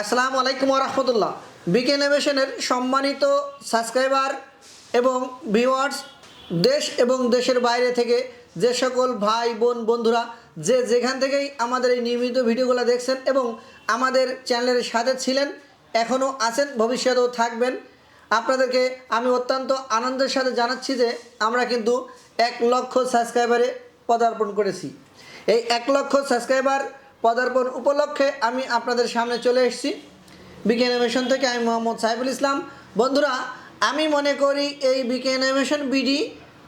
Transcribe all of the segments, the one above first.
আসসালামু আলাইকুম রহমতুল্লাহ। বিকে নেভেশনের সম্মানিত সাবস্ক্রাইবার এবং ভিওয়ার্স দেশ এবং দেশের বাইরে থেকে যে সকল ভাই, বোন, বন্ধুরা যে যেখান থেকেই আমাদের এই নিয়মিত ভিডিওগুলো দেখছেন এবং আমাদের চ্যানেলের সাথে ছিলেন, এখনও আছেন, ভবিষ্যতেও থাকবেন আপনাদেরকে আমি অত্যন্ত আনন্দের সাথে জানাচ্ছি যে আমরা কিন্তু এক লক্ষ সাবস্ক্রাইবারে পদার্পণ করেছি। এই এক লক্ষ সাবস্ক্রাইবার পদার্পণ উপলক্ষে আমি আপনাদের সামনে চলে এসেছি। বিকে অ্যানিমেশন থেকে আমি মোহাম্মদ সাইফুল ইসলাম। বন্ধুরা, আমি মনে করি এই বিকে অ্যানিমেশন বিডি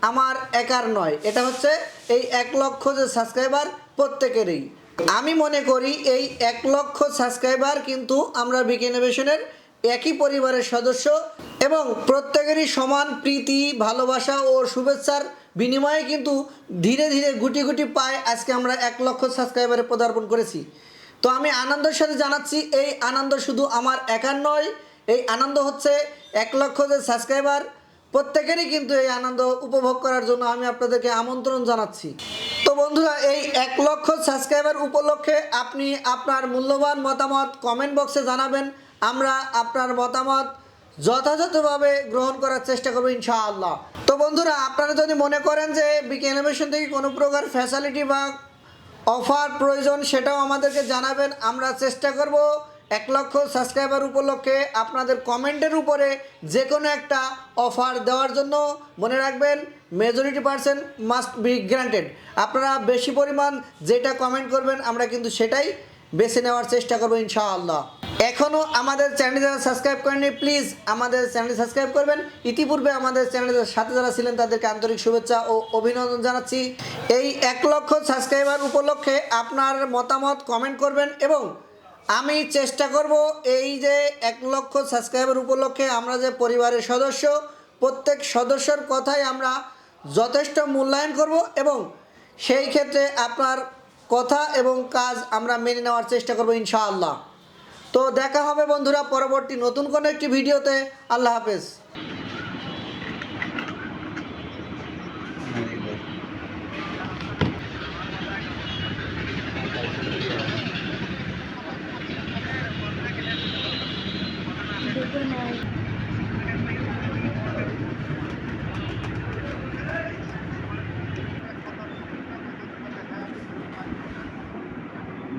আমার একার নয়। এটা হচ্ছে এই এক লক্ষ যে সাবস্ক্রাইবার প্রত্যেকেরই। আমি মনে করি এই এক লক্ষ সাবস্ক্রাইবার কিন্তু আমরা বিকে অ্যানিমেশনের একই পরিবারের সদস্য। এবং প্রত্যেকেরই সমান প্রীতি, ভালোবাসা ও শুভেচ্ছার বিনিময়ে কিন্তু ধীরে ধীরে গুটি গুটি পায় আজকে আমরা এক লক্ষ সাবস্ক্রাইবারে পদার্পণ করেছি। তো আমি আনন্দের সাথে জানাচ্ছি, এই আনন্দ শুধু আমার একার নয়, এই আনন্দ হচ্ছে এক লক্ষ যে সাবস্ক্রাইবার প্রত্যেকেরই কিন্তু এই আনন্দ উপভোগ করার জন্য আমি আপনাদেরকে আমন্ত্রণ জানাচ্ছি। তো বন্ধুরা, এই এক লক্ষ সাবস্ক্রাইবার উপলক্ষে আপনি আপনার মূল্যবান মতামত কমেন্ট বক্সে জানাবেন, আমরা আপনার মতামত যথাযথভাবে গ্রহণ করার চেষ্টা করব ইনশাআল্লাহ। তো বন্ধুরা, আপনারা যদি মনে করেন যে বিকে ইনোভেশন থেকে কোনো প্রকার ফ্যাসিলিটি বা অফার প্রয়োজন, সেটাও আমাদেরকে জানাবেন। আমরা চেষ্টা করব এক লক্ষ সাবস্ক্রাইবার উপলক্ষে আপনাদের কমেন্টের উপরে যে কোনো একটা অফার দেওয়ার জন্য। মনে রাখবেন majority percent must be granted আপনারা বেশি পরিমাণ যেটা কমেন্ট করবেন, আমরা কিন্তু সেটাই বেছে নেওয়ার চেষ্টা করব ইনশাআল্লাহ। এখনও আমাদের চ্যানেল যারা সাবস্ক্রাইব করেননি, প্লিজ আমাদের চ্যানেল সাবস্ক্রাইব করবেন। ইতিপূর্বে আমাদের চ্যানেলের সাথে যারা ছিলেন, তাদেরকে আন্তরিক শুভেচ্ছা ও অভিনন্দন জানাচ্ছি। এই এক লক্ষ সাবস্ক্রাইবার উপলক্ষে আপনার মতামত কমেন্ট করবেন এবং আমি চেষ্টা করব এই যে এক লক্ষ সাবস্ক্রাইবার উপলক্ষে আমরা যে পরিবারের সদস্য, প্রত্যেক সদস্যর কথাই আমরা যথেষ্ট মূল্যায়ন করব এবং সেই ক্ষেত্রে আপনার কথা এবং কাজ আমরা মেনে নেওয়ার চেষ্টা করব ইনশাআল্লাহ। তো দেখা হবে বন্ধুরা পরবর্তী নতুন কোনো একটি ভিডিওতে। আল্লাহ হাফেজ।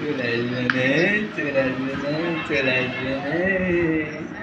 tu la jeunesse, tu la jeunesse, la.